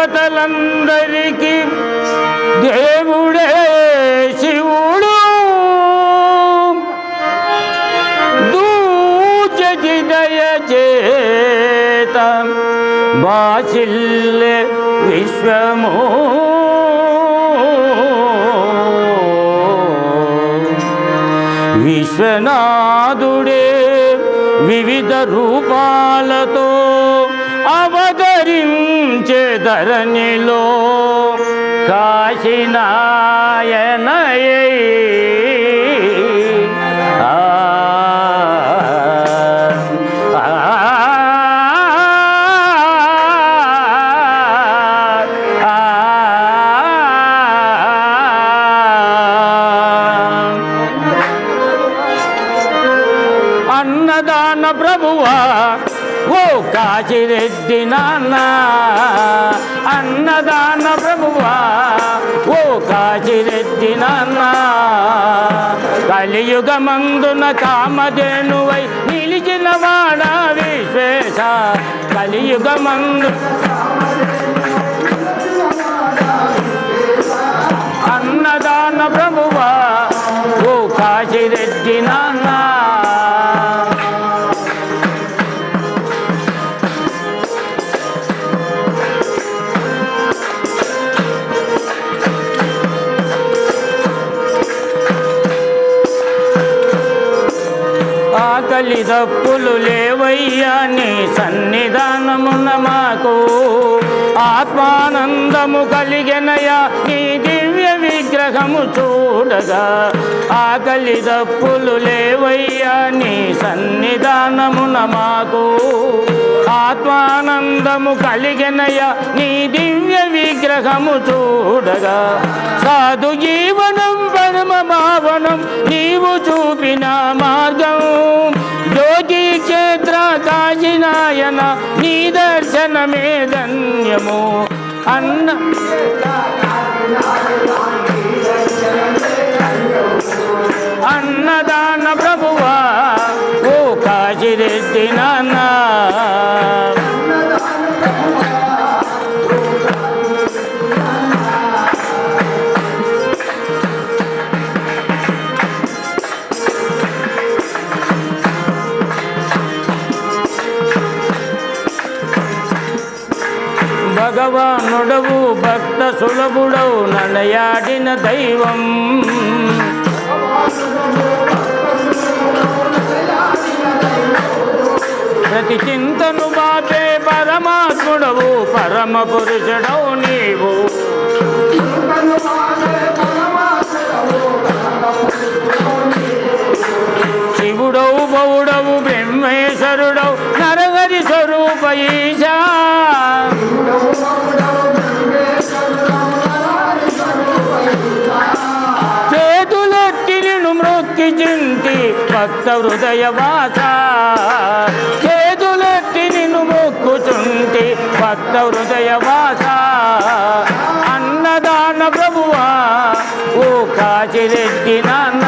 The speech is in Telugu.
దేవతలందరికీ దేవుడే శివుడు. దూచయ చేత బాసిల్లె విశ్వము. విశ్వనాథుడే వివిధ రూపాలతో అవతరించే ధరణిలో కాశీనాయనయే. అన్నదాన ప్రభువా ఓ కాశిరెడ్డి నాన్న అన్నదాన ప్రభువా. ఓ కాశిరెడ్డి నాన్న కలియుగమందున కామధేనువై నిలిచిన వాడ విశ్వేశ. కలియుగమందు అన్నదాన ప్రభువా. ఓ కాశిరెడ్డి నాన్న బలిదప్పులు లేవయ్యా నీ సన్నిధానమున మాకు. ఆత్మానందము కలిగెనయా నీ దివ్య విగ్రహము చూడగా. ఆకలి దప్పులు లేవయ్యా నీ సన్నిధానమున మాకు. ఆత్మానందము కలిగెనయ నీ దివ్య విగ్రహము చూడగా. సాధు జీవనం పరమ భావనం నీవు చూపిన మార్గం క్షేత్ర కాశీనాయన నీ దర్శనమే ధన్యము. అన్న భగవానుడవు భక్త సులభుడవు నడయాడిన దైవం. ప్రతి చింతను బాపే పరమాత్ముడవు పరమ పురుషుడవు నీవు. శివుడవు బౌడవు బ్రహ్మేశ్వరుడవు నరహరి స్వరూప ఈశా పూజించి భక్త హృదయవాస చేతులెత్తి నిన్ను మొక్కుచుంటి భక్త హృదయవాస అన్నదాన ప్రభువా ఓ కాచిరెడ్డి నాన్న.